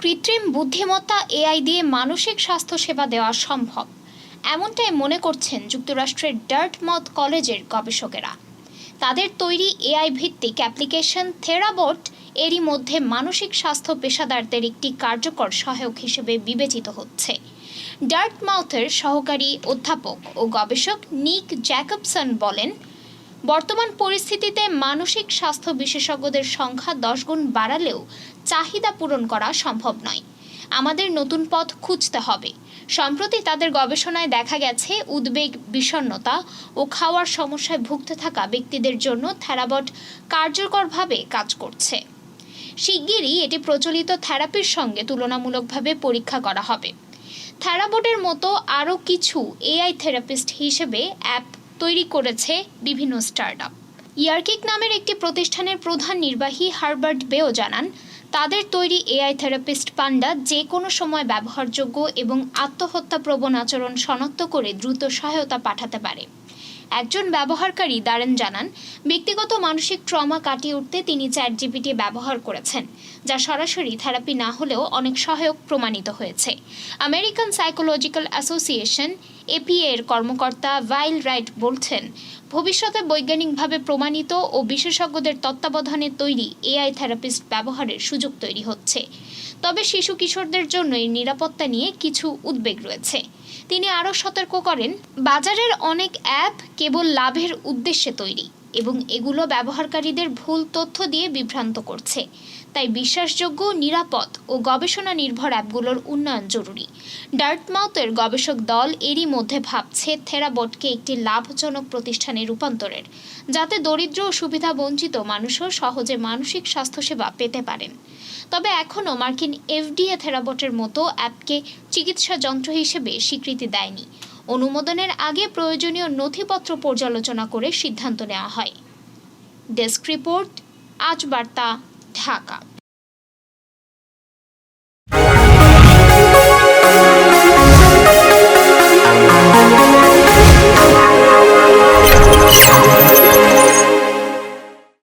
কৃত্রিম বুদ্ধিমত্তা এআই দিয়ে মানসিক স্বাস্থ্য সেবা দেওয়া সম্ভব। এমনটাই মনে করছেন যুক্তরাষ্ট্রের ডার্ট ডার্টমথ কলেজের গবেষকেরা। তাদের তৈরি এআই ভিত্তিক অ্যাপ্লিকেশন থেরাবট এরই মধ্যে মানসিক স্বাস্থ্য পেশাদারদের একটি কার্যকর সহায়ক হিসেবে বিবেচিত হচ্ছে। ডার্টমাউথের সহকারী অধ্যাপক ও গবেষক নিক জ্যাকবসন বলেন বর্তমান পরিস্থিতিতে মানসিক স্বাস্থ্য বিশেষজ্ঞদের সংখ্যা দশ গুণ বাড়ালেও চাহিদা পূরণ করা সম্ভব নয়। আমাদের নতুন পথ খুঁজতে হবে। সম্প্রতি তাদের গবেষণায় দেখা গেছে, উদ্বেগ, বিষণ্ণতা ও খাওয়ার সমস্যায় ভুগতে থাকা ব্যক্তিদের জন্য থেরাবট কার্যকরভাবে কাজ করছে। শিগগিরই এটি প্রচলিত থেরাপির সঙ্গে তুলনামূলকভাবে পরীক্ষা করা হবে। থ্যারাবোটের মতো আরও কিছু এআই থেরাপিস্ট হিসেবে অ্যাপ তৈরি করেছে বিভিন্ন স্টার্টআপ। ইয়ার্কিক নামের একটি প্রতিষ্ঠানের প্রধান নির্বাহী হারবার্ট বেও জানান, তাদের তৈরি এআই থেরাপিস্ট পান্ডা যে কোনো সময় ব্যবহারযোগ্য এবং আত্মহত্যা প্রবণ আচরণ শনাক্ত করে দ্রুত সহায়তা পাঠাতে পারে। একজন ব্যবহারকারী দারেন জানান ব্যক্তিগত মানসিক ট্রমা কাটিয়ে উঠতে তিনি চ্যাট জিপিটি ব্যবহার করেছেন, যা সরাসরি থেরাপি না হলেও অনেক সহায়ক প্রমাণিত হয়েছে। আমেরিকান সাইকোলজিক্যাল অ্যাসোসিয়েশন এপিএ এর কর্মকর্তা ভাইল রাইট বলছেন, ভবিষ্যতে বৈজ্ঞানিকভাবে প্রমাণিত ও বিশেষজ্ঞদের তত্ত্বাবধানে তৈরি এআই থেরাপিস্ট ব্যবহারের সুযোগ তৈরি হচ্ছে। তবে শিশু কিশোরদের জন্য এই নিরাপত্তা নিয়ে কিছু উদ্বেগ রয়েছে। তিনি আরও সতর্ক করেন, বাজারের অনেক অ্যাপ কেবল লাভের উদ্দেশ্যে তৈরি। এবং এগুলো ব্যবহারকারীদের ভুল তথ্য দিয়ে বিভ্রান্ত করছে। তাই বিশ্বাসযোগ্য, নিরাপদ ও গবেষণা নির্ভর অ্যাপগুলোর উন্নয়ন জরুরি। ডার্টমাউথের গবেষক দল এরই মধ্যে ভাবছে থেরাবটকে একটি লাভজনক প্রতিষ্ঠানে রূপান্তরের, যাতে দরিদ্র ও সুবিধা বঞ্চিত মানুষও সহজে মানসিক স্বাস্থ্যসেবা পেতে পারেন। তবে এখনও মার্কিন এফডিএ থেরাবটের মতো অ্যাপকে চিকিৎসা যন্ত্র হিসেবে স্বীকৃতি দেয়নি। অনুমোদনের আগে প্রয়োজনীয় নথিপত্র পর্যালোচনা করে সিদ্ধান্ত নেওয়া হয়। ডেস্ক রিপোর্ট আজ বার্তা ঢাকা।